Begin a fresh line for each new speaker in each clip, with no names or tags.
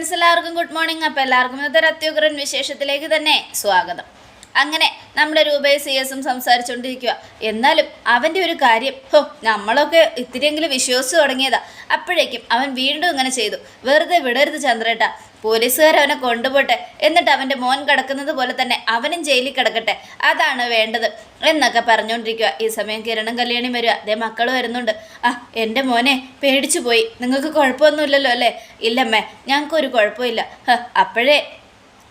Friends എല്ലാവർക്കും good morning അപ്പോൾ എല്ലാവർക്കും ഇന്നത്തെ അത്യുഗ്രൻ വിശേഷത്തിലേക്ക് തന്നെ സ്വാഗതം. അങ്ങനെ നമ്മുടെ രൂപയെ സി എസും സംസാരിച്ചുകൊണ്ടിരിക്കുക എന്നാലും അവന്റെ ഒരു കാര്യം ഹോ നമ്മളൊക്കെ ഇത്തിരിയെങ്കിലും വിശ്വസിച്ച് തുടങ്ങിയതാ. അപ്പോഴേക്കും അവൻ വീണ്ടും ഇങ്ങനെ ചെയ്തു. വെറുതെ വിടരുത് ചന്ദ്രേട്ട. പോലീസുകാർ അവനെ കൊണ്ടുപോട്ടെ. എന്നിട്ട് അവന്റെ മോൻ കിടക്കുന്നത് പോലെ തന്നെ അവനും ജയിലിൽ കിടക്കട്ടെ. അതാണ് വേണ്ടത് എന്നൊക്കെ പറഞ്ഞുകൊണ്ടിരിക്കുക. ഈ സമയം കിരണും കല്യാണിയും വരിക അതേ മക്കൾ വരുന്നുണ്ട്. ആ എന്റെ മോനെ പേടിച്ചു പോയി. നിങ്ങൾക്ക് കുഴപ്പമൊന്നുമില്ലല്ലോ അല്ലേ? ഇല്ലമ്മേ ഞങ്ങൾക്കൊരു കുഴപ്പമില്ല. അപ്പോഴേ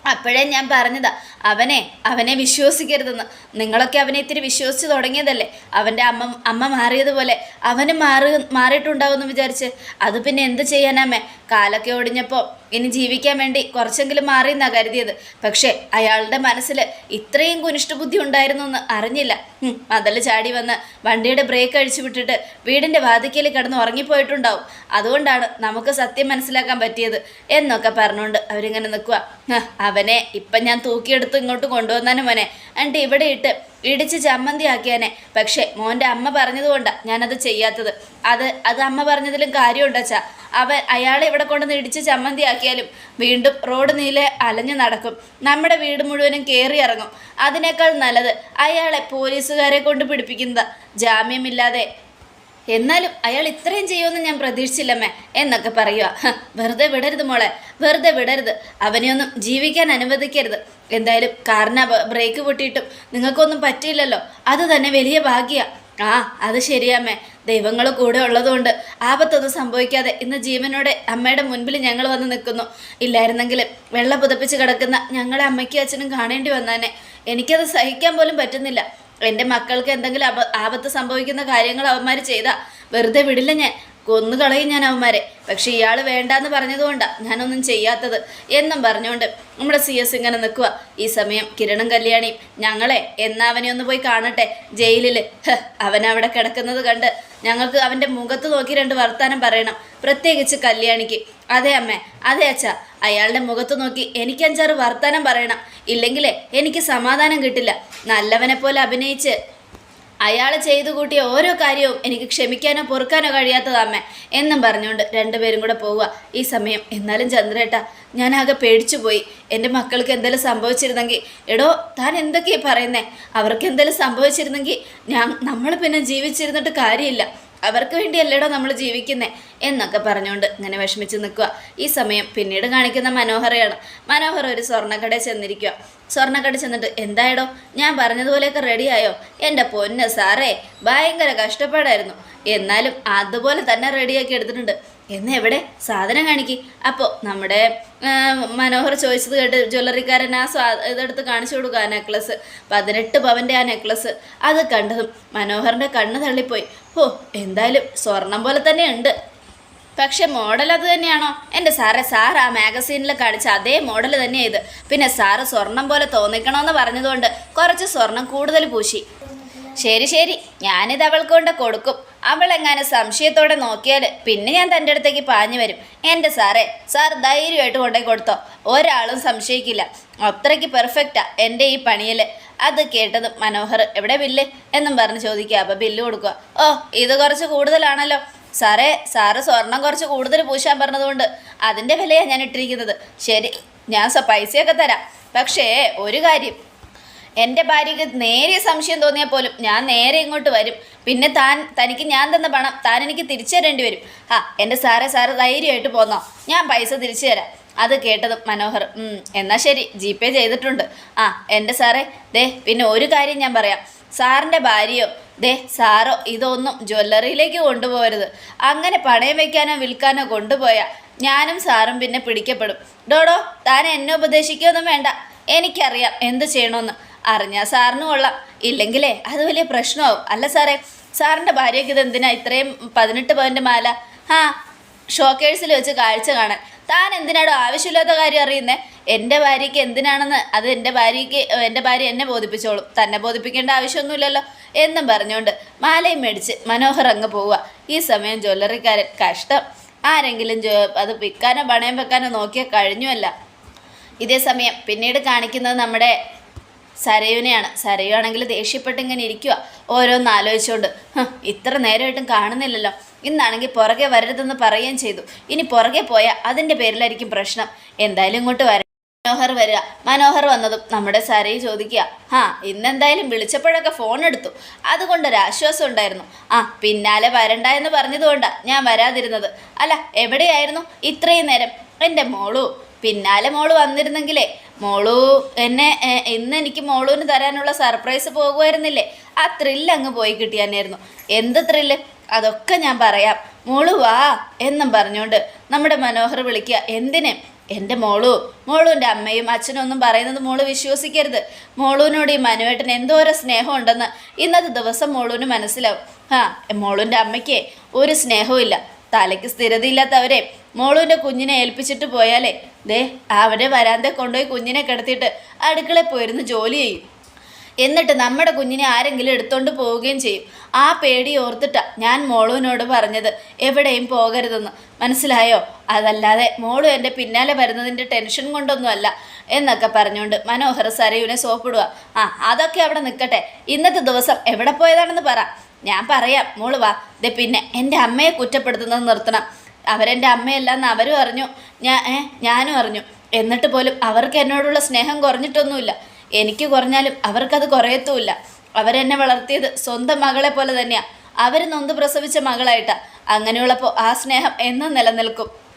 അപ്പോഴേ ഞാൻ പറഞ്ഞതാ. അവനെ അവനെ വിശ്വസിക്കരുതെന്ന്. നിങ്ങളൊക്കെ അവനെ ഇത്തിരി വിശ്വസിച്ച് തുടങ്ങിയതല്ലേ? അവന്റെ അമ്മ അമ്മ മാറിയതുപോലെ അവന് മാറി മാറിയിട്ടുണ്ടാവുമെന്ന് വിചാരിച്ച്. അത് പിന്നെ എന്ത് ചെയ്യാനാമേ കാലൊക്കെ ഒടിഞ്ഞപ്പോൾ ഇനി ജീവിക്കാൻ വേണ്ടി കുറച്ചെങ്കിലും മാറി എന്നാ കരുതിയത്. പക്ഷേ അയാളുടെ മനസ്സിൽ ഇത്രയും കുനിഷ്ടബുദ്ധി ഉണ്ടായിരുന്നു എന്ന് അറിഞ്ഞില്ല. മതൽ ചാടി വന്ന് വണ്ടിയുടെ ബ്രേക്ക് അഴിച്ചു വിട്ടിട്ട് വീടിന്റെ വാതിക്കയിൽ കിടന്ന് ഉറങ്ങിപ്പോയിട്ടുണ്ടാവും. അതുകൊണ്ടാണ് നമുക്ക് സത്യം മനസ്സിലാക്കാൻ പറ്റിയത് എന്നൊക്കെ പറഞ്ഞുകൊണ്ട് അവരിങ്ങനെ നിൽക്കുക. അവനെ ഇപ്പം ഞാൻ തൂക്കിയെടുത്ത് ഇങ്ങോട്ട് കൊണ്ടുവന്നാനും മോനെ. എന്നിട്ട് ഇവിടെ ഇട്ട് ഇടിച്ച് ചമ്മന്തി ആക്കിയാനെ. പക്ഷേ മോന്റെ അമ്മ പറഞ്ഞതുകൊണ്ടാണ് ഞാനത് ചെയ്യാത്തത്. അത് അത് അമ്മ പറഞ്ഞതിലും കാര്യമുണ്ടച്ചാ അവൻ അയാളെ ഇവിടെ കൊണ്ടുവന്ന് ഇടിച്ച് ചമ്മന്തി ആക്കിയാലും വീണ്ടും റോഡ് നീലെ അലഞ്ഞു നടക്കും. നമ്മുടെ വീട് മുഴുവനും കയറി ഇറങ്ങും. അതിനേക്കാൾ നല്ലത് അയാളെ പോലീസുകാരെ കൊണ്ട് പിടിപ്പിക്കുന്നത്. ജാമ്യമില്ലാതെ എന്നാലും അയാൾ ഇത്രയും ചെയ്യുമെന്ന് ഞാൻ പ്രതീക്ഷിച്ചില്ലമ്മേ എന്നൊക്കെ പറയുക വെറുതെ വിടരുത് മോളെ വെറുതെ വിടരുത്. അവനെയൊന്നും ജീവിക്കാൻ അനുവദിക്കരുത്. എന്തായാലും കാറിന് ബ്രേക്ക് പൊട്ടിയിട്ടും നിങ്ങൾക്കൊന്നും പറ്റിയില്ലല്ലോ. അത് തന്നെ വലിയ ഭാഗ്യ. ആ അത് ശരിയമ്മേ ദൈവങ്ങൾ കൂടെ ഉള്ളതുകൊണ്ട് ആപത്തൊന്നും സംഭവിക്കാതെ ഇന്ന് ജീവനോടെ അമ്മയുടെ മുൻപിൽ ഞങ്ങൾ വന്ന് നിൽക്കുന്നു. ഇല്ലായിരുന്നെങ്കിൽ വെള്ളം പുതപ്പിച്ച് കിടക്കുന്ന ഞങ്ങളെ അമ്മയ്ക്കും അച്ഛനും കാണേണ്ടി വന്നാനെ. എനിക്കത് സഹിക്കാൻ പോലും പറ്റുന്നില്ല. എന്റെ മക്കൾക്ക് എന്തെങ്കിലും അപ ആപത്ത് സംഭവിക്കുന്ന കാര്യങ്ങൾ അവന്മാർ ചെയ്താൽ വെറുതെ വിടില്ല ഞാൻ. കൊന്നു കളയും ഞാൻ അവന്മാരെ. പക്ഷെ ഇയാൾ വേണ്ടാന്ന് പറഞ്ഞതുകൊണ്ടാണ് ഞാനൊന്നും ചെയ്യാത്തത് എന്നും പറഞ്ഞുകൊണ്ട് നമ്മുടെ സി എസ് ഇങ്ങനെ നിൽക്കുക ഈ സമയം കിരണും കല്യാണിയും ഞങ്ങളെ എന്നാ ഒന്ന് പോയി കാണട്ടെ. ജയിലിൽ അവനവിടെ കിടക്കുന്നത് കണ്ട് ഞങ്ങൾക്ക് അവന്റെ മുഖത്ത് നോക്കി രണ്ട് വർത്താനം പറയണം. പ്രത്യേകിച്ച് കല്യാണിക്ക്. അതെ അമ്മ അതെ അച്ഛ. അയാളുടെ മുഖത്ത് നോക്കി എനിക്ക് അഞ്ചാറ് വർത്തമാനം പറയണം. ഇല്ലെങ്കിലേ എനിക്ക് സമാധാനം കിട്ടില്ല. നല്ലവനെ പോലെ അഭിനയിച്ച് അയാൾ ചെയ്തു കൂട്ടിയ ഓരോ കാര്യവും എനിക്ക് ക്ഷമിക്കാനോ പൊറുക്കാനോ കഴിയാത്തതാ അമ്മ. എന്നും പറഞ്ഞുകൊണ്ട് രണ്ടുപേരും കൂടെ പോവുക. ഈ സമയം എന്നാലും ചന്ദ്രേട്ട ഞാൻ ആകെ പേടിച്ചു പോയി. എന്റെ മക്കൾക്ക് എന്തെങ്കിലും സംഭവിച്ചിരുന്നെങ്കിൽ എടോ താൻ എന്തൊക്കെയാണ് പറയുന്നേ? അവർക്ക് എന്തെങ്കിലും സംഭവിച്ചിരുന്നെങ്കിൽ ഞാൻ നമ്മൾ പിന്നെ ജീവിച്ചിരുന്നിട്ട് കാര്യമില്ല. അവർക്ക് വേണ്ടിയല്ലേടോ നമ്മൾ ജീവിക്കുന്നത് എന്നൊക്കെ പറഞ്ഞുകൊണ്ട് ഇങ്ങനെ വിഷമിച്ച് നിൽക്കുക. ഈ സമയം പിന്നീട് കാണിക്കുന്ന മനോഹരയാണ്. മനോഹർ ഒരു സ്വർണക്കടയിൽ ചെന്നിരിക്കുക. സ്വർണക്കട ചെന്നിട്ട് എന്തായടോ? ഞാൻ പറഞ്ഞതുപോലെയൊക്കെ റെഡിയായോ എന്റെ പൊന്ന് സാറേ ഭയങ്കര കഷ്ടപ്പാടായിരുന്നു. എന്നാലും അതുപോലെ തന്നെ റെഡിയാക്കി എടുത്തിട്ടുണ്ട്. എന്നെവിടെ? സാധനം കാണിക്കി. അപ്പോൾ നമ്മുടെ മനോഹർ ചോദിച്ചത് കേട്ട് ജ്വല്ലറിക്കാരൻ ആ സ്വാ ഇതെടുത്ത് കാണിച്ചു കൊടുക്കുക ആ നെക്ലസ്. പതിനെട്ട് പവന്റെ ആ നെക്ലസ്. അത് കണ്ടതും മനോഹറിന്റെ കണ്ണ് തള്ളിപ്പോയി. ഓ എന്തായാലും സ്വർണം പോലെ തന്നെ ഉണ്ട്. പക്ഷെ മോഡൽ അത് തന്നെയാണോ? എന്റെ സാറേ സാർ ആ മാഗസീനിൽ കാണിച്ച അതേ മോഡൽ തന്നെയാണ് ഇത്. പിന്നെ സാറ് സ്വർണം പോലെ തോന്നിക്കണമെന്ന് പറഞ്ഞതുകൊണ്ട് കുറച്ച് സ്വർണം കൂടുതൽ പൂശി. ശരി ശരി. ഞാനിത് അവൾക്ക് കൊണ്ട് കൊടുക്കും. അവളെങ്ങാനും സംശയത്തോടെ നോക്കിയാൽ പിന്നെ ഞാൻ തന്റെ അടുത്തേക്ക് പാഞ്ഞു വരും. എന്റെ സാറേ സാർ ധൈര്യമായിട്ട് കൊണ്ടേ കൊടുത്തോ. ഒരാളും സംശയിക്കില്ല. അത്രയ്ക്ക് പെർഫെക്റ്റാ എന്റെ ഈ പണിയിൽ അത് കേട്ടത് മനോഹർ എവിടെ ബില്ല്? എന്നും പറഞ്ഞ് ചോദിക്കുക. അപ്പോൾ ബില്ല് കൊടുക്കുക. ഓ ഇത് കുറച്ച് കൂടുതലാണല്ലോ. സാറേ സാറ് സ്വർണം കുറച്ച് കൂടുതൽ പൂശാൻ പറഞ്ഞതുകൊണ്ട് അതിന്റെ വിലയാണ് ഞാൻ ഇട്ടിരിക്കുന്നത്. ശരി ഞാൻ സ പൈസയൊക്കെ തരാം. പക്ഷേ ഒരു കാര്യം. എന്റെ ഭാര്യയ്ക്ക് നേരെ സംശയം തോന്നിയാൽ പോലും ഞാൻ നേരെ ഇങ്ങോട്ട് വരും. പിന്നെ താൻ തനിക്ക് ഞാൻ തന്ന പണം താൻ എനിക്ക് തിരിച്ചു തരേണ്ടി വരും. ആ എന്റെ സാറെ സാറ് ധൈര്യമായിട്ട് പോന്നോ. ഞാൻ പൈസ തിരിച്ചു തരാം. അത് കേട്ടത് മനോഹർ എന്നാൽ ശരി ജി പേ ചെയ്തിട്ടുണ്ട്. ആ എന്റെ സാറേ ദേ പിന്നെ ഒരു കാര്യം ഞാൻ പറയാം. സാറിന്റെ ഭാര്യയോ ദേ സാറോ ഇതൊന്നും ജ്വല്ലറിയിലേക്ക് കൊണ്ടുപോകരുത്. അങ്ങനെ പണയം വെക്കാനോ വിൽക്കാനോ കൊണ്ടുപോയാൽ ഞാനും സാറും പിന്നെ പിടിക്കപ്പെടും. ഡോഡോ താൻ എന്നെ ഉപദേശിക്കുകയൊന്നും വേണ്ട. എനിക്കറിയാം എന്ത് ചെയ്യണമെന്ന് അറിഞ്ഞാൽ സാറിന് കൊള്ളാം. ഇല്ലെങ്കിലേ അത് വലിയ പ്രശ്നമാവും. അല്ല സാറേ സാറിന്റെ ഭാര്യയ്ക്ക് ഇത് എന്തിനാ ഇത്രയും പതിനെട്ട് പവന്റെ മാല? ആ ഷോക്കേഴ്സിൽ വെച്ച് കാഴ്ച കാണാൻ. താൻ എന്തിനാടോ ആവശ്യമില്ലാത്ത കാര്യം അറിയുന്നേ? എന്റെ ഭാര്യയ്ക്ക് എന്തിനാണെന്ന് അത് എന്റെ ഭാര്യയ്ക്ക് എന്റെ ഭാര്യ എന്നെ ബോധിപ്പിച്ചോളും. തന്നെ ബോധിപ്പിക്കേണ്ട ആവശ്യമൊന്നുമില്ലല്ലോ എന്നും പറഞ്ഞുകൊണ്ട് മാലയും മേടിച്ച് മനോഹർ അങ്ങ് പോവുക. ഈ സമയം ജ്വല്ലറിക്കാരൻ കഷ്ടം. ആരെങ്കിലും അത് വിൽക്കാനോ പണയം വെക്കാനോ നോക്കിയാൽ കഴിഞ്ഞുമല്ല ഇതേ സമയം പിന്നീട് കാണിക്കുന്നത് നമ്മുടെ സരയുവിനെയാണ്. സരയു ആണെങ്കിൽ ദേഷ്യപ്പെട്ട് ഇങ്ങനെ ഇരിക്കുക ഓരോന്ന് ആലോചിച്ചുകൊണ്ട് ഇത്ര നേരമായിട്ടും കാണുന്നില്ലല്ലോ. ഇന്നാണെങ്കിൽ പുറകെ വരരുതെന്ന് പറയുകയും ചെയ്തു. ഇനി പുറകെ പോയാൽ അതിന്റെ പേരിലായിരിക്കും പ്രശ്നം. എന്തായാലും ഇങ്ങോട്ട് വരാം. മനോഹർ വരിക. മനോഹർ വന്നതും നമ്മുടെ സരയെ ചോദിക്കുക. ആ ഇന്നെന്തായാലും വിളിച്ചപ്പോഴൊക്കെ ഫോൺ എടുത്തു. അതുകൊണ്ടൊരാശ്വാസം ഉണ്ടായിരുന്നു. ആ പിന്നാലെ വരണ്ട എന്ന് പറഞ്ഞതുകൊണ്ടാണ് ഞാൻ വരാതിരുന്നത്. അല്ല എവിടെയായിരുന്നു? ഇത്രയും നേരം. എന്റെ മോളു. പിന്നാലെ മോൾ വന്നിരുന്നെങ്കിലേ മോളു എന്നെ ഇന്ന് എനിക്ക് മോളുവിന് തരാനുള്ള സർപ്രൈസ് പോകുമായിരുന്നില്ലേ? ആ ത്രില്ല് അങ്ങ് പോയി കിട്ടിയാനായിരുന്നു. എന്ത് ത്രില്ല് അതൊക്കെ ഞാൻ പറയാം. മോളു വാ എന്നും പറഞ്ഞുകൊണ്ട് നമ്മുടെ മനോഹർ വിളിക്കുക എന്തിന്? എന്റെ മോളു മോളുവിന്റെ അമ്മയും അച്ഛനും ഒന്നും പറയുന്നത് മോൾ വിശ്വസിക്കരുത്. മോളുവിനോട് ഈ മനുവേട്ടന് എന്തോരം സ്നേഹം ഉണ്ടെന്ന് ഇന്നത്തെ ദിവസം മോളുവിന് മനസ്സിലാവും. ആ മോളുവിന്റെ അമ്മയ്ക്ക് ഒരു സ്നേഹവും തലയ്ക്ക് സ്ഥിരതയില്ലാത്തവരെ മോളുവിന്റെ കുഞ്ഞിനെ ഏൽപ്പിച്ചിട്ട് പോയാലേ? ദേ അവരെ വരാന്ത കൊണ്ടുപോയി കുഞ്ഞിനെ കിടത്തിയിട്ട് അടുക്കളയിൽ പോയിരുന്ന് ജോലി ചെയ്യും. എന്നിട്ട് നമ്മുടെ കുഞ്ഞിനെ ആരെങ്കിലും എടുത്തോണ്ട് പോവുകയും ചെയ്യും. ആ പേടി ഓർത്തിട്ടാ ഞാൻ മോളുവിനോട് പറഞ്ഞത്. എവിടെയും പോകരുതെന്ന്. മനസ്സിലായോ? അതല്ലാതെ മോളു എന്റെ പിന്നാലെ വരുന്നതിന്റെ ടെൻഷൻ കൊണ്ടൊന്നുമല്ല എന്നൊക്കെ പറഞ്ഞുകൊണ്ട് മനോഹർ സരയുവിനെ സോപ്പിടുക ആ അതൊക്കെ അവിടെ നിൽക്കട്ടെ ഇന്നത്തെ ദിവസം എവിടെ പോയതാണെന്ന് പറ. ഞാൻ പറയാം മോൾ വാ. ദേ പിന്നെ എന്റെ അമ്മയെ കുറ്റപ്പെടുത്തുന്നത് നിർത്തണം. അവരെന്റെ അമ്മയല്ലെന്ന് അവരും അറിഞ്ഞു. ഞാൻ ഏ ഞാനും അറിഞ്ഞു. എന്നിട്ട് പോലും അവർക്ക് എന്നോടുള്ള സ്നേഹം കുറഞ്ഞിട്ടൊന്നുമില്ല. എനിക്ക് കുറഞ്ഞാലും അവർക്കത് കുറയത്തുമില്ല. അവരെന്നെ വളർത്തിയത് സ്വന്തം മകളെ പോലെ തന്നെയാണ് അവർ നൊന്ത് പ്രസവിച്ച മകളായിട്ട്. അങ്ങനെയുള്ളപ്പോൾ ആ സ്നേഹം എന്നും നിലനിൽക്കും.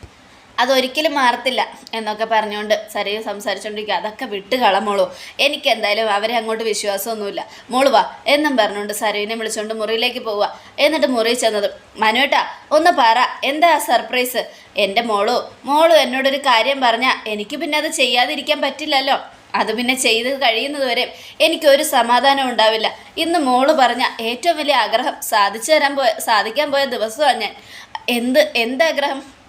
അതൊരിക്കലും മാറത്തില്ല എന്നൊക്കെ പറഞ്ഞുകൊണ്ട് സരയു സംസാരിച്ചുകൊണ്ടിരിക്കുക അതൊക്കെ വിട്ട് കളമോളൂ. എനിക്ക് എന്തായാലും അവരെ അങ്ങോട്ട് വിശ്വാസമൊന്നുമില്ല. മോൾ വാ. എന്നും പറഞ്ഞുകൊണ്ട് സരയുവിനെ വിളിച്ചുകൊണ്ട് മുറിയിലേക്ക് പോവുക. എന്നിട്ട് മുറി ചെന്നത് മനുവേട്ടാ ഒന്ന് പറ എന്താ സർപ്രൈസ്? എന്റെ മോളു മോളു എന്നോടൊരു കാര്യം പറഞ്ഞാൽ എനിക്ക് പിന്നെ അത് ചെയ്യാതിരിക്കാൻ പറ്റില്ലല്ലോ. അത് പിന്നെ ചെയ്ത് കഴിയുന്നതുവരെ എനിക്കൊരു സമാധാനം ഉണ്ടാവില്ല. ഇന്ന് മോൾ പറഞ്ഞ ഏറ്റവും വലിയ ആഗ്രഹം സാധിച്ചു തരാൻ പോയ സാധിക്കാൻ പോയ ദിവസമാണ് ഞാൻ. എന്ത് എന്താഗ്രഹം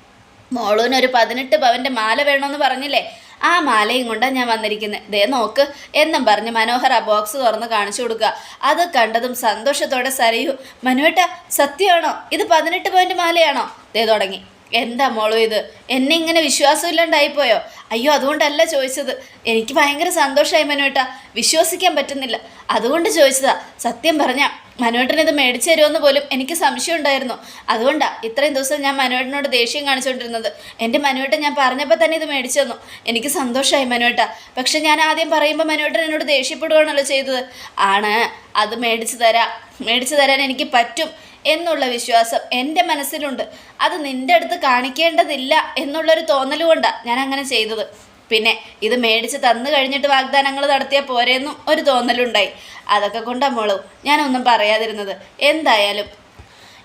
മോളൂനൊരു പതിനെട്ട് പവന്റെ മാല വേണമെന്ന് പറഞ്ഞില്ലേ? ആ മാലയും കൊണ്ടാണ് ഞാൻ വന്നിരിക്കുന്നത് ദേ നോക്ക് എന്നും പറഞ്ഞ് മനോഹർ ആ ബോക്സ് തുറന്ന് കാണിച്ചു കൊടുക്കുക. അത് കണ്ടതും സന്തോഷത്തോടെ സരയു മനുവേട്ട സത്യമാണോ? ഇത് പതിനെട്ട് പോയിന്റ് മാലയാണോ? ദേ തുടങ്ങി. എന്താ മോളു ഇത്? എന്നെ ഇങ്ങനെ വിശ്വാസമില്ലാണ്ടായിപ്പോയോ അയ്യോ അതുകൊണ്ടല്ല ചോദിച്ചത്. എനിക്ക് ഭയങ്കര സന്തോഷമായി മനുവേട്ട. വിശ്വസിക്കാൻ പറ്റുന്നില്ല. അതുകൊണ്ട് ചോദിച്ചതാ. സത്യം പറഞ്ഞ മനുവേട്ടൻ ഇത് മേടിച്ചു തരുമെന്ന് പോലും എനിക്ക് സംശയം ഉണ്ടായിരുന്നു. അതുകൊണ്ടാണ് ഇത്രയും ദിവസം ഞാൻ മനുവേട്ടനോട് ദേഷ്യം കാണിച്ചുകൊണ്ടിരുന്നത് എന്റെ മനുവേട്ടൻ ഞാൻ പറഞ്ഞപ്പോൾ തന്നെ ഇത് മേടിച്ചു തന്നു. എനിക്ക് സന്തോഷമായി മനുവേട്ട പക്ഷെ ഞാൻ ആദ്യം പറയുമ്പോൾ മനുവേട്ടൻ എന്നോട് ദേഷ്യപ്പെടുകയാണല്ലോ ചെയ്തത്. ആണ് അത് മേടിച്ചു തരാം മേടിച്ചു തരാൻ എനിക്ക് പറ്റും എന്നുള്ള വിശ്വാസം എന്റെ മനസ്സിലുണ്ട്. അത് നിന്റെ അടുത്ത് കാണിക്കേണ്ടതില്ല എന്നുള്ളൊരു തോന്നൽ കൊണ്ടാണ് ഞാൻ അങ്ങനെ ചെയ്തത്. പിന്നെ ഇത് മേടിച്ച് തന്നു കഴിഞ്ഞിട്ട് വാഗ്ദാനങ്ങൾ നടത്തിയാൽ പോരെന്നും ഒരു തോന്നലുണ്ടായി. അതൊക്കെ കൊണ്ടാ മോളു ഞാനൊന്നും പറയാതിരുന്നത്. എന്തായാലും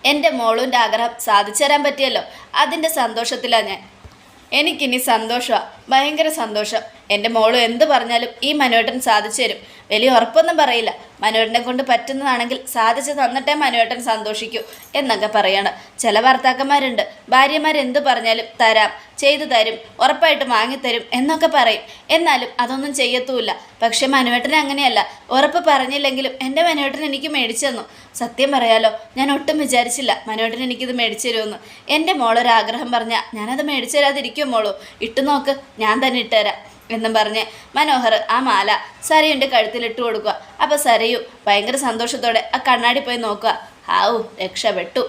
എന്റെ മോളുവിന്റെ ആഗ്രഹം സാധിച്ചു തരാൻ പറ്റിയല്ലോ. അതിന്റെ സന്തോഷത്തിലാണ് ഞാൻ. എനിക്കിനി സന്തോഷമാണ് ഭയങ്കര സന്തോഷം. എന്റെ മോൾ എന്ത് പറഞ്ഞാലും ഈ മനോട്ടൻ സാധിച്ചു തരും. വലിയ ഉറപ്പൊന്നും പറയില്ല. മനുവേട്ടനെ കൊണ്ട് പറ്റുന്നതാണെങ്കിൽ സാധിച്ചു തന്നിട്ടേ മനോട്ടൻ സന്തോഷിക്കൂ എന്നൊക്കെ പറയണം. ചില ഭർത്താക്കന്മാരുണ്ട്. ഭാര്യമാർ എന്ത് പറഞ്ഞാലും തരാം ചെയ്തു തരും ഉറപ്പായിട്ട് വാങ്ങിത്തരും എന്നൊക്കെ പറയും. എന്നാലും അതൊന്നും ചെയ്യത്തുമില്ല പക്ഷേ മനുവേട്ടൻ അങ്ങനെയല്ല. ഉറപ്പ് പറഞ്ഞില്ലെങ്കിലും എന്റെ മനുവേട്ടൻ എനിക്ക് മേടിച്ചു തന്നു. സത്യം പറയാലോ ഞാൻ ഒട്ടും വിചാരിച്ചില്ല മനുവേട്ടൻ എനിക്കിത് മേടിച്ചു തരുമെന്ന്. എന്റെ മോളൊരാഗ്രഹം പറഞ്ഞാൽ ഞാനത് മേടിച്ചു തരാതിരിക്കും മോളൂ? ഇട്ടു നോക്ക് ഞാൻ തന്നെ ഇട്ടുതരാം എന്നും പറഞ്ഞ് മനോഹർ ആ മാല സരയുന്റെ കഴുത്തിൽ ഇട്ട് കൊടുക്കുക. അപ്പോൾ സരയു ഭയങ്കര സന്തോഷത്തോടെ ആ കണ്ണാടി പോയി നോക്കുക. ഹാവു രക്ഷപ്പെട്ടു.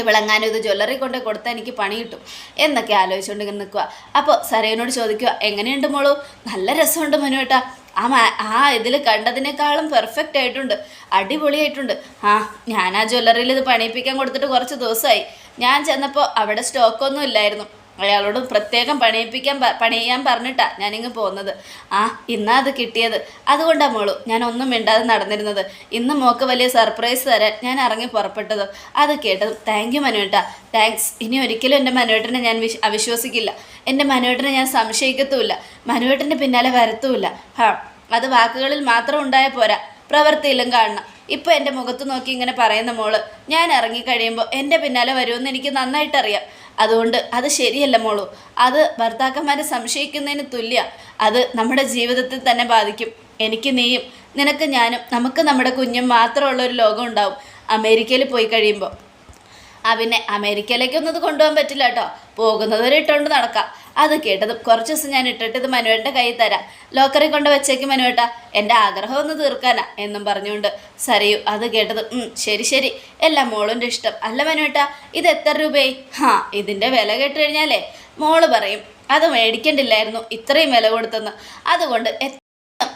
ഇവളെങ്ങാനും ഇത് ജ്വല്ലറി കൊണ്ട് കൊടുത്താൽ എനിക്ക് പണി കിട്ടും എന്നൊക്കെ ആലോചിച്ചുകൊണ്ട് നിൽക്കുക. അപ്പോൾ സരയനോട് ചോദിക്കുക എങ്ങനെയുണ്ട് മോളു? നല്ല രസമുണ്ട് മനു മനുവേട്ടാ ആ മാ ആ ഇതിൽ കണ്ടതിനേക്കാളും പെർഫെക്റ്റ് ആയിട്ടുണ്ട്. അടിപൊളിയായിട്ടുണ്ട്. ആ ഞാൻ ആ ജ്വല്ലറിയിൽ ഇത് പണിയിപ്പിക്കാൻ കൊടുത്തിട്ട് കുറച്ച് ദിവസമായി. ഞാൻ ചെന്നപ്പോൾ അവിടെ സ്റ്റോക്കൊന്നും ഇല്ലായിരുന്നു. അയാളോട് പ്രത്യേകം പണിയിപ്പിക്കാൻ പണിയാൻ പറഞ്ഞിട്ടാ ഞാനിങ്ങ് പോകുന്നത്. ആ ഇന്നാ അത് കിട്ടിയത്. അതുകൊണ്ടാ മോളു ഞാൻ ഒന്നും മിണ്ടാതെ നടന്നിരുന്നത്. ഇന്ന് മോക്ക് വലിയ സർപ്രൈസ് തരാൻ ഞാൻ ഇറങ്ങി പുറപ്പെട്ടത്. അത് കേട്ടത് താങ്ക് യു മനുവേട്ട. താങ്ക്സ് ഇനി ഒരിക്കലും എന്റെ മനുവേട്ടനെ ഞാൻ വിശ് അവിശ്വസിക്കില്ല. എന്റെ മനുവേട്ടനെ ഞാൻ സംശയിക്കത്തുമില്ല. മനുവേട്ടന്റെ പിന്നാലെ വരത്തുമില്ല. ഹാ അത് വാക്കുകളിൽ മാത്രം ഉണ്ടായ പോരാ. പ്രവൃത്തിയിലും കാണണം. ഇപ്പോൾ എന്റെ മുഖത്ത് നോക്കി ഇങ്ങനെ പറയുന്ന മോൾ ഞാൻ ഇറങ്ങി ഇറങ്ങിക്കഴിയുമ്പോൾ എന്റെ പിന്നാലെ വരുമെന്ന് എനിക്ക് നന്നായിട്ടറിയാം. അതുകൊണ്ട് അത് ശരിയല്ല മോളു. അത് ഭർത്താക്കന്മാരെ സംശയിക്കുന്നതിന് തുല്യ. അത് നമ്മുടെ ജീവിതത്തിൽ തന്നെ ബാധിക്കും. എനിക്ക് നീയും നിനക്ക് ഞാനും നമുക്ക് നമ്മുടെ കുഞ്ഞും മാത്രമുള്ള ഒരു ലോകം ഉണ്ടാവും. അമേരിക്കയിൽ പോയി കഴിയുമ്പോൾ ആ പിന്നെ അമേരിക്കയിലേക്കൊന്നും അത് കൊണ്ടുപോകാൻ പറ്റില്ല കേട്ടോ. പോകുന്നത് വരെ ഇട്ടുകൊണ്ട് നടക്കാം. അത് കേട്ടത്. കുറച്ച് ദിവസം ഞാൻ ഇട്ടിട്ട് ഇത് മനുവേട്ടന്റെ കയ്യിൽ തരാം. ലോക്കറി കൊണ്ട് വെച്ചേക്ക് മനുവേട്ട. എന്റെ ആഗ്രഹം ഒന്ന് തീർക്കാനാ എന്നും പറഞ്ഞുകൊണ്ട് സരയു അത് കേട്ടത്. "ഉം, ശരി ശരി. എല്ലാം മോളിന്റെ ഇഷ്ടം. അല്ല മനുവേട്ട ഇത് എത്ര രൂപയായി? ഹാ ഇതിന്റെ വില കേട്ട് കഴിഞ്ഞാലേ മോൾ പറയും അത് മേടിക്കണ്ടില്ലായിരുന്നു. ഇത്രയും വില കൊടുത്തെന്ന്. അതുകൊണ്ട്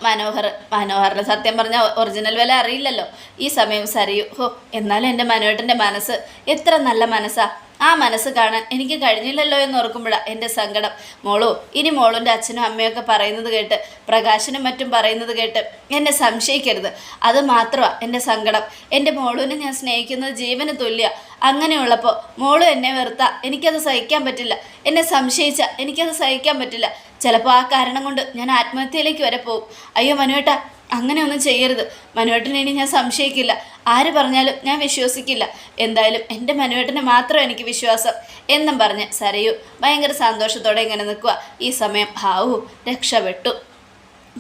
മനോഹർ മനോഹറിന് സത്യം പറഞ്ഞാൽ ഒറിജിനൽ വില അറിയില്ലല്ലോ. ഈ സമയം സരിയു ഹോ എന്നാലും എന്റെ മനോഹരന്റെ മനസ്സ് എത്ര നല്ല മനസ്സാ. ആ മനസ്സ് കാണാൻ എനിക്ക് കഴിഞ്ഞില്ലല്ലോ എന്ന് ഓർക്കുമ്പോഴാണ് എന്റെ സങ്കടം. മോളോ ഇനി മോളുന്റെ അച്ഛനും അമ്മയൊക്കെ പറയുന്നത് കേട്ട് പ്രകാശനും മറ്റും പറയുന്നത് കേട്ട് എന്നെ സംശയിക്കരുത്. അത് മാത്രമാണ് എന്റെ സങ്കടം. എന്റെ മോളുവിനെ ഞാൻ സ്നേഹിക്കുന്നത് ജീവന് തുല്യ. അങ്ങനെയുള്ളപ്പോൾ മോൾ എന്നെ വെറുത്ത. എനിക്കത് സഹിക്കാൻ പറ്റില്ല. എന്നെ സംശയിച്ച. എനിക്കത് സഹിക്കാൻ പറ്റില്ല. ചിലപ്പോൾ ആ കാരണം കൊണ്ട് ഞാൻ ആത്മഹത്യയിലേക്ക് വരെ പോകും. അയ്യോ മനുവേട്ട അങ്ങനെയൊന്നും ചെയ്യരുത്. മനുവേട്ടനെ ഇനി ഞാൻ സംശയിക്കില്ല. ആര് പറഞ്ഞാലും ഞാൻ വിശ്വസിക്കില്ല. എന്തായാലും എന്റെ മനുവേട്ടനെ മാത്രം എനിക്ക് വിശ്വാസം എന്നും പറഞ്ഞ് സരയു ഭയങ്കര സന്തോഷത്തോടെ ഇങ്ങനെ നിൽക്കുക ഈ സമയം ഹാവു രക്ഷപ്പെട്ടു.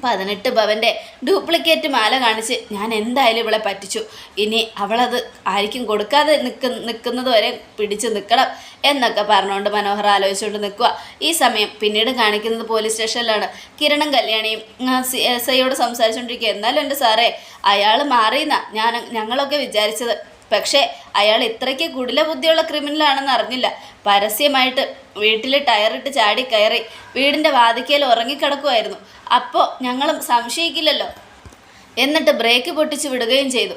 പതിനെട്ട് ഭവന്റെ ഡ്യൂപ്ലിക്കേറ്റ് മാല കാണിച്ച് ഞാൻ എന്തായാലും ഇവളെ പറ്റിച്ചു. ഇനി അവളത് ആർക്കും കൊടുക്കാതെ നിൽക്ക നിൽക്കുന്നത് വരെ പിടിച്ച് നിൽക്കണം എന്നൊക്കെ പറഞ്ഞുകൊണ്ട് മനോഹർ ആലോചിച്ചുകൊണ്ട് നിൽക്കുക ഈ സമയം പിന്നീട് കാണിക്കുന്നത് പോലീസ് സ്റ്റേഷനിലാണ്. കിരണും കല്യാണിയും എസ് ഐയോട് സംസാരിച്ചുകൊണ്ടിരിക്കുക എന്നാലും എന്റെ സാറേ അയാൾ മാറിയെന്നാ ഞാൻ ഞങ്ങളൊക്കെ വിചാരിച്ചത്. പക്ഷേ അയാൾ ഇത്രയ്ക്ക് കുടില ബുദ്ധിയുള്ള ക്രിമിനലാണെന്ന് അറിഞ്ഞില്ല. പരസ്യമായിട്ട് വീട്ടിൽ ടയറിട്ട് ചാടി കയറി വീടിന്റെ വാതിക്കയിൽ ഉറങ്ങിക്കിടക്കുമായിരുന്നു അപ്പോൾ ഞങ്ങളും സംശയിക്കില്ലല്ലോ. എന്നിട്ട് ബ്രേക്ക് പൊട്ടിച്ച് വിടുകയും ചെയ്തു.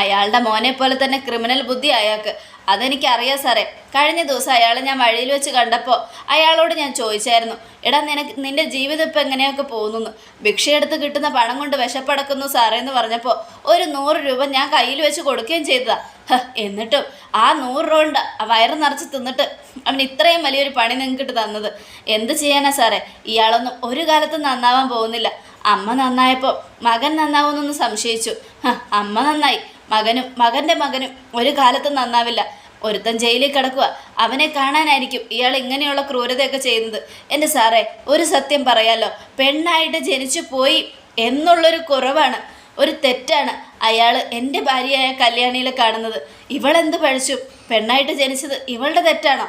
അയാളുടെ മോനെ പോലെ തന്നെ ക്രിമിനൽ ബുദ്ധി അയാൾക്ക്. അതെനിക്കറിയാം സാറേ. കഴിഞ്ഞ ദിവസം അയാളെ ഞാൻ വഴിയിൽ വെച്ച് കണ്ടപ്പോൾ അയാളോട് ഞാൻ ചോദിച്ചായിരുന്നു എടാ നിനക്ക് നിന്റെ ജീവിതം ഇപ്പം എങ്ങനെയൊക്കെ പോകുന്നു? ഭിക്ഷയെടുത്ത് കിട്ടുന്ന പണം കൊണ്ട് വിശപ്പടക്കുന്നു സാറേ എന്ന് പറഞ്ഞപ്പോൾ ഒരു നൂറ് രൂപ ഞാൻ കയ്യിൽ വെച്ച് കൊടുക്കുകയും ചെയ്തതാ. എന്നിട്ടും ആ നൂറ് രൂപ ഉണ്ട് വയറ് നിറച്ച് തിന്നിട്ട് അവൻ ഇത്രയും വലിയൊരു പണി നിങ്ങൾക്കിട്ട് തന്നത്. എന്ത് ചെയ്യാനാ സാറേ? ഇയാളൊന്നും ഒരു കാലത്തും നന്നാവാൻ പോകുന്നില്ല. അമ്മ നന്നായപ്പോൾ മകൻ നന്നാവുമെന്നൊന്ന് സംശയിച്ചു. അമ്മ നന്നായി. മകനും മകന്റെ മകനും ഒരു കാലത്തും നന്നാവില്ല. ഒരുത്തൻ ജയിലിൽ കിടക്കുക. അവനെ കാണാനായിരിക്കും ഇയാൾ ഇങ്ങനെയുള്ള ക്രൂരതയൊക്കെ ചെയ്യുന്നത്. എന്റെ സാറേ ഒരു സത്യം പറയാലോ. പെണ്ണായിട്ട് ജനിച്ചു പോയി എന്നുള്ളൊരു കുറവാണ്. ഒരു തെറ്റാണ് അയാൾ എന്റെ ഭാര്യയായ കല്യാണിയിൽ കാണുന്നത്. ഇവളെന്ത് പഴിച്ചു പെണ്ണായിട്ട് ജനിച്ചത് ഇവളുടെ തെറ്റാണോ?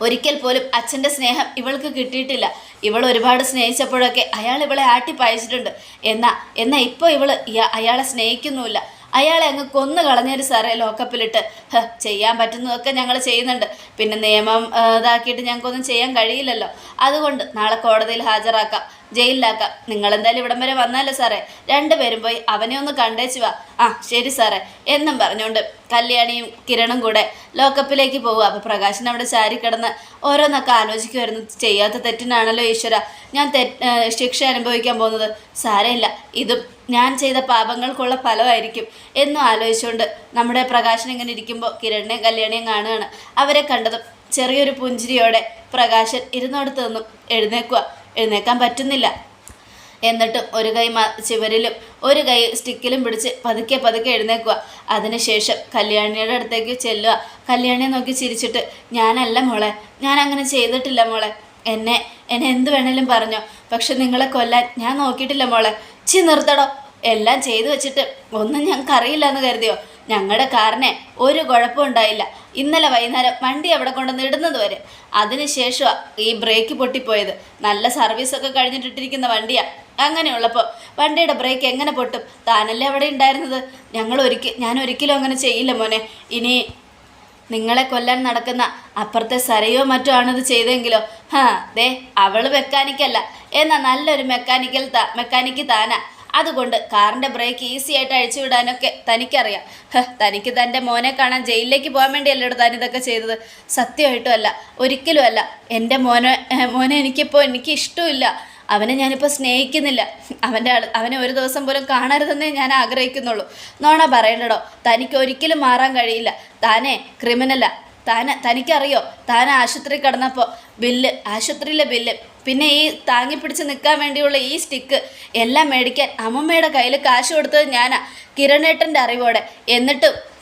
ഒരിക്കൽ പോലും അച്ഛന്റെ സ്നേഹം ഇവൾക്ക് കിട്ടിയിട്ടില്ല. ഇവൾ ഒരുപാട് സ്നേഹിച്ചപ്പോഴൊക്കെ അയാൾ ഇവളെ ആട്ടിപ്പായിച്ചിട്ടുണ്ട് എന്നാ എന്നാൽ ഇപ്പോൾ ഇവൾ അയാളെ സ്നേഹിക്കുന്നുമില്ല. അയാളെ അങ്ങ് കൊന്നു കളഞ്ഞൊരു സാറേ ലോക്കപ്പിലിട്ട്. ചെയ്യാൻ പറ്റുന്നതൊക്കെ ഞങ്ങൾ ചെയ്യുന്നുണ്ട്. പിന്നെ നിയമം ഇതാക്കിയിട്ട് ഞങ്ങൾക്കൊന്നും ചെയ്യാൻ കഴിയില്ലല്ലോ. അതുകൊണ്ട് നാളെ കോടതിയിൽ ഹാജരാക്കാം. ജയിലിലാക്കാം. നിങ്ങളെന്തായാലും ഇവിടം വരെ വന്നാലോ സാറേ? രണ്ടുപേരും പോയി അവനെ ഒന്ന് കണ്ടേച്ചു വാ. ആ ശരി സാറേ. എന്നും പറഞ്ഞുകൊണ്ട് കല്യാണിയും കിരണും കൂടെ ലോക്കപ്പിലേക്ക് പോവുക. അപ്പോൾ പ്രകാശൻ അവിടെ ചാരി കിടന്ന് ഓരോന്നൊക്കെ ആലോചിക്കുമായിരുന്നു ചെയ്യാത്ത തെറ്റിനാണല്ലോ ഈശ്വര. ഞാൻ ശിക്ഷ അനുഭവിക്കാൻ പോകുന്നത്. സാരമില്ല. ഇതും ഞാൻ ചെയ്ത പാപങ്ങൾക്കുള്ള ഫലമായിരിക്കും എന്നും ആലോചിച്ചുകൊണ്ട് നമ്മുടെ പ്രകാശൻ ഇങ്ങനെ ഇരിക്കുമ്പോൾ കിരണിനെയും കല്യാണിയും കാണുകയാണ്. അവരെ കണ്ടതും ചെറിയൊരു പുഞ്ചിരിയോടെ പ്രകാശൻ ഇരുന്നോടത്ത് നിന്നും എഴുന്നേക്കുക എഴുന്നേക്കാൻ പറ്റുന്നില്ല. എന്നിട്ടും ഒരു കൈ ചിവരിലും ഒരു കൈ സ്റ്റിക്കിലും പിടിച്ച് പതുക്കെ പതുക്കെ എഴുന്നേക്കുക അതിനുശേഷം കല്യാണിയുടെ അടുത്തേക്ക് ചെല്ലുക കല്യാണിയെ നോക്കി ചിരിച്ചിട്ട് ഞാനല്ല മോളെ ഞാൻ അങ്ങനെ ചെയ്തിട്ടില്ല മോളെ. എന്നെ എന്നെ എന്ത് വേണേലും പറഞ്ഞോ. പക്ഷെ നിങ്ങളെ കൊല്ലാൻ ഞാൻ നോക്കിയിട്ടില്ല മോളെ. ചി നിർത്തടോ. എല്ലാം ചെയ്തു വെച്ചിട്ട് ഒന്നും ഞങ്ങൾക്ക് അറിയില്ല എന്ന് കരുതിയോ? ഞങ്ങളുടെ കാറിനെ ഒരു കുഴപ്പമുണ്ടായില്ല ഇന്നലെ വൈകുന്നേരം വണ്ടി അവിടെ കൊണ്ടുവന്ന് ഇടുന്നത് വരെ. അതിനുശേഷമാണ് ഈ ബ്രേക്ക് പൊട്ടിപ്പോയത്. നല്ല സർവീസൊക്കെ കഴിഞ്ഞിട്ടിട്ടിരിക്കുന്ന വണ്ടിയാണ് അങ്ങനെയുള്ളപ്പോൾ വണ്ടിയുടെ ബ്രേക്ക് എങ്ങനെ പൊട്ടും? താനല്ലേ അവിടെ ഉണ്ടായിരുന്നത്? ഞങ്ങൾ ഒരിക്കൽ ഞാൻ ഒരിക്കലും അങ്ങനെ ചെയ്യില്ല മോനെ. ഇനി നിങ്ങളെ കൊല്ലാൻ നടക്കുന്ന അപ്പുറത്തെ സരയോ മറ്റോ ആണിത് ചെയ്തെങ്കിലോ? ഹാ ദേ അവൾ മെക്കാനിക്കല്ല എന്നാ നല്ലൊരു മെക്കാനിക്കൽ മെക്കാനിക്ക് താനാ. അതുകൊണ്ട് കാറിന്റെ ബ്രേക്ക് ഈസി ആയിട്ട് അഴിച്ചു വിടാനൊക്കെ തനിക്കറിയാം. തനിക്ക് തന്റെ മോനെ കാണാൻ ജയിലിലേക്ക് പോകാൻ വേണ്ടിയല്ലോ താൻ ഇതൊക്കെ ചെയ്തത്? സത്യമായിട്ടും അല്ല ഒരിക്കലും അല്ല എന്റെ മോനെ മോനെ എനിക്കിപ്പോൾ എനിക്ക് ഇഷ്ടമില്ല. അവനെ ഞാനിപ്പോൾ സ്നേഹിക്കുന്നില്ല. അവന്റെ അവനെ ഒരു ദിവസം പോലും കാണരുതെന്നേ ഞാൻ ആഗ്രഹിക്കുന്നുള്ളൂ. നോണ പറയണ്ടടോ. തനിക്ക് ഒരിക്കലും മാറാൻ കഴിയില്ല. താനേ ക്രിമിനലാ. താൻ തനിക്കറിയോ? താൻ ആശുപത്രി കടന്നപ്പോൾ ബില്ല് ആശുപത്രിയിലെ ബില്ല് പിന്നെ ഈ താങ്ങി പിടിച്ച് നിൽക്കാൻ വേണ്ടിയുള്ള ഈ സ്റ്റിക്ക് എല്ലാം മേടിക്കാൻ അമ്മമ്മയുടെ കയ്യിൽ കാശ് കൊടുത്തത് ഞാനാ കിരണേട്ടന്റെ അറിവോടെ. എന്നിട്ടും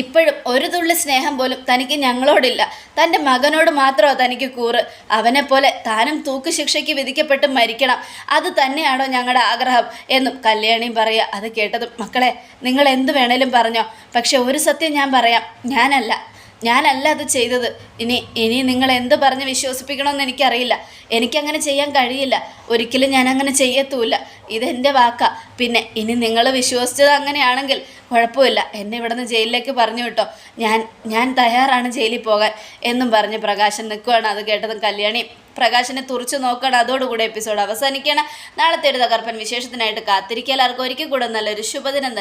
ഇപ്പോഴും ഒരു തുള്ളി സ്നേഹം പോലും തനിക്ക് ഞങ്ങളോടില്ല. തന്റെ മകനോട് മാത്രമോ തനിക്ക് കൂറ്. അവനെപ്പോലെ താനും തൂക്കുശിക്ഷയ്ക്ക് വിധിക്കപ്പെട്ട് മരിക്കണം. അത് തന്നെയാണോ ഞങ്ങളുടെ ആഗ്രഹം എന്നും കല്യാണിയും പറയുക. അത് കേട്ടതും മക്കളെ നിങ്ങൾ എന്ത് വേണേലും പറഞ്ഞോ. പക്ഷെ ഒരു സത്യം ഞാൻ പറയാം. ഞാനല്ല. ഞാനല്ല അത് ചെയ്തത്. ഇനി ഇനി നിങ്ങൾ എന്ത് പറഞ്ഞ് വിശ്വസിപ്പിക്കണമെന്ന് എനിക്കറിയില്ല. എനിക്കങ്ങനെ ചെയ്യാൻ കഴിയില്ല. ഒരിക്കലും ഞാൻ അങ്ങനെ ചെയ്യത്തുമില്ല ഇതെന്റെ വാക്കാ. പിന്നെ ഇനി നിങ്ങൾ വിശ്വസിച്ചത് അങ്ങനെയാണെങ്കിൽ കുഴപ്പമില്ല. എന്നെ ഇവിടുന്ന് ജയിലിലേക്ക് പറഞ്ഞു വിട്ടോ. ഞാൻ ഞാൻ തയ്യാറാണ് ജയിലിൽ പോകാൻ എന്നും പറഞ്ഞ് പ്രകാശൻ നിൽക്കുകയാണ് അത് കേട്ടതും കല്യാണി പ്രകാശനെ തുറച്ചു നോക്കണം അതോടുകൂടി എപ്പിസോഡ് അവസാനിക്കണം നാളത്തെ ഒരു തകർപ്പൻ വിശേഷത്തിനായിട്ട് കാത്തിരിക്കുക. എല്ലാവർക്കും ഒരിക്കൽ കൂടെ നല്ലൊരു ശുഭദിനം